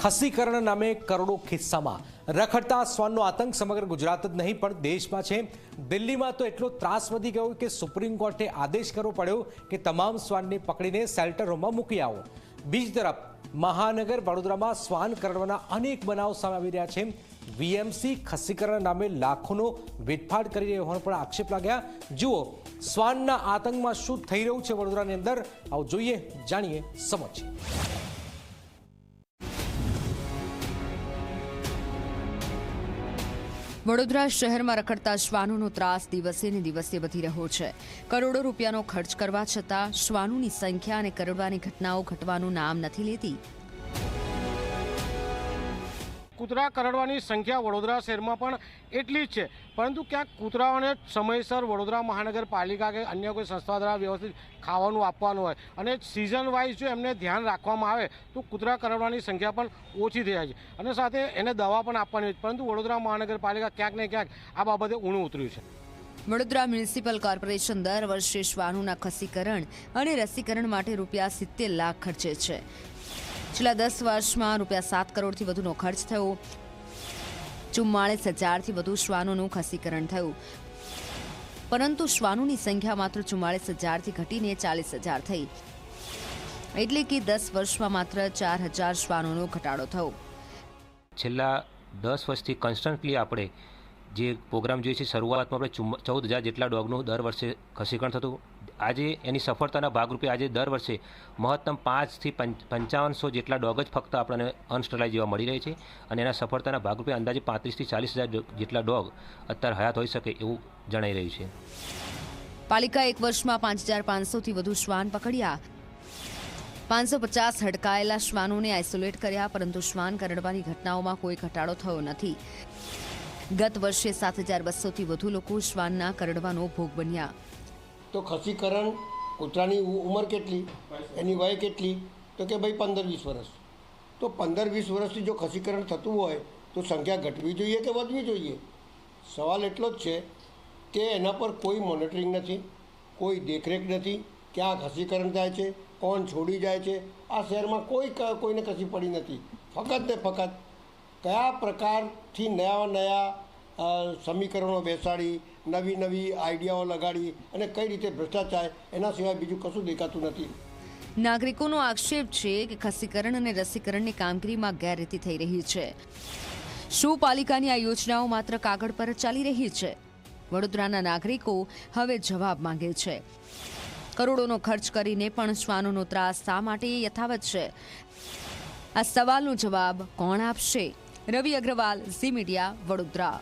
ખસીકરણ નામે કરોડો ખિસ્સામાં. રખડતા શ્વાનનો આતંક સમગ્ર ગુજરાત જ નહીં, પણ દેશમાં છે. દિલ્હીમાં તો એટલો ત્રાસ વધી ગયો કે સુપ્રીમ કોર્ટે આદેશ કરવો પડ્યો કે તમામ શ્વાનને પકડીને શેલ્ટરોમાં મૂકી આવો. બીજી તરફ, મહાનગર વડોદરામાં શ્વાન કરડવાના અનેક બનાવ સામે આવી રહ્યા છે. વીએમસી ખસીકરણ નામે લાખોનો વેઠફાટ કરી રહ્યો હોવાનો પણ આક્ષેપ લાગ્યા. જુઓ, શ્વાનના આતંકમાં શું થઈ રહ્યું છે વડોદરાની અંદર? આવું જોઈએ, જાણીએ સમજીએ વડોદરા શહેરમાં રખડતા શ્વાનોનો ત્રાસ દિવસે ને દિવસે વધી રહ્યો છે. કરોડો રૂપિયાનો ખર્ચ કરવા છતાં શ્વાનોની સંખ્યા અને કરડવાની ઘટનાઓ ઘટવાનું નામ નથી લેતી. કૂતરા કરડવાની સંખ્યા વડોદરા શહેરમાં પણ એટલી જ છે. પરંતુ ક્યાંક કૂતરાઓને સમયસર વડોદરા મહાનગરપાલિકા કે અન્ય કોઈ સંસ્થા દ્વારા વ્યવસ્થિત ખાવાનું આપવાનું હોય અને સિઝન વાઇઝ જો એમને ધ્યાન રાખવામાં આવે તો કૂતરા કરડવાની સંખ્યા પણ ઓછી થઈ જાય છે. અને સાથે એને દવા પણ આપવાની હોય પરંતુ વડોદરા મહાનગરપાલિકા ક્યાંક ને ક્યાંક આ બાબતે ઊણું ઉતર્યું છે. વડોદરા મ્યુનિસિપલ કોર્પોરેશન દર વર્ષે શ્વાનોના ખસીકરણ અને રસીકરણ માટે રૂપિયા સિત્તેર લાખ ખર્ચે છે. છેલ્લા દસ વર્ષમાં રૂપિયા સાત કરોડથી વધુનો ખર્ચ થયો. ચુમ્માળીસ હજારથી વધુ શ્વાનોનું ખસીકરણ થયું. પરંતુ શ્વાનોની સંખ્યા માત્ર ચુમ્માળીસ હજારથી ઘટીને ચાલીસ હજાર થઈ. એટલે કે દસ વર્ષમાં માત્ર ચાર હજાર શ્વાનોનો ઘટાડો થયો. છેલ્લા દસ વર્ષથી કન્સ્ટન્ટલી આપણે જે પ્રોગ્રામ જોઈએ છે, શરૂઆતમાં આપણે ચૌદ હજાર જેટલા ડોગનું દર વર્ષે ખસીકરણ થતું. આજે એની સફળતાના ભાગરૂપે આજે દર વર્ષે મહત્તમ પાંચથી પંચાવનસો જેટલા ડોગ જ ફક્ત આપણને અનસ્ટરલાઇઝ જેવા મળી રહે છે અને એના સફળતાના ભાગરૂપે અંદાજે પાંત્રીસથી ચાલીસ હજાર જેટલા ડોગ અત્યારે હયાત હોઈ શકે એવું જણાઈ રહ્યું છે. પાલિકા એક વર્ષમાં પાંચ હજાર પાંચસોથી વધુ શ્વાન પકડ્યા. પાંચસો પચાસ હડકાયેલા શ્વાનોને આઇસોલેટ કર્યા, પરંતુ શ્વાન કરડવાની ઘટનાઓમાં કોઈ ઘટાડો થયો નથી. ગત વર્ષે સાત હજાર બસોથી વધુ લોકો શ્વાનના કરડવાનો ભોગ બન્યા. તો ખસીકરણ કૂતરાની ઉંમર કેટલી? એની વય કેટલી? તો કે ભાઈ પંદર વીસ વર્ષ. તો પંદર વીસ વર્ષથી જો ખસીકરણ થતું હોય, તો સંખ્યા ઘટવી જોઈએ કે વધવી જોઈએ? સવાલ એટલો જ છે કે એના પર કોઈ મોનિટરિંગ નથી, કોઈ દેખરેખ નથી ક્યાં ખસીકરણ થાય છે, કોણ છોડી જાય છે. આ શહેરમાં કોઈ કોઈને ખસી પડી નથી. ફક્ત ને ફક્ત કયા પ્રકારથી નયા નયા સમીકરણો બેસાડી, નવી નવી આઈડિયાઓ લગાડી અને કઈ રીતે ભ્રષ્ટાચાર, એના સિવાય બીજું કશું દેખાતું નથી. નાગરિકોનો આક્ષેપ છે કે ખસીકરણ અને રસીકરણની કામગીરીમાં ગેરરીતિ થઈ રહી છે. શું પાલિકાની આ યોજનાઓ માત્ર કાગળ પર ચાલી રહી છે? વડોદરાના નાગરિકો હવે જવાબ માંગે છે. કરોડોનો ખર્ચ કરીને પણ શ્વાનોનો ત્રાસ શા માટે યથાવત છે? આ સવાલનો જવાબ કોણ આપશે? રવિ અગ્રવાલ ઝી મીડિયા વડોદરા.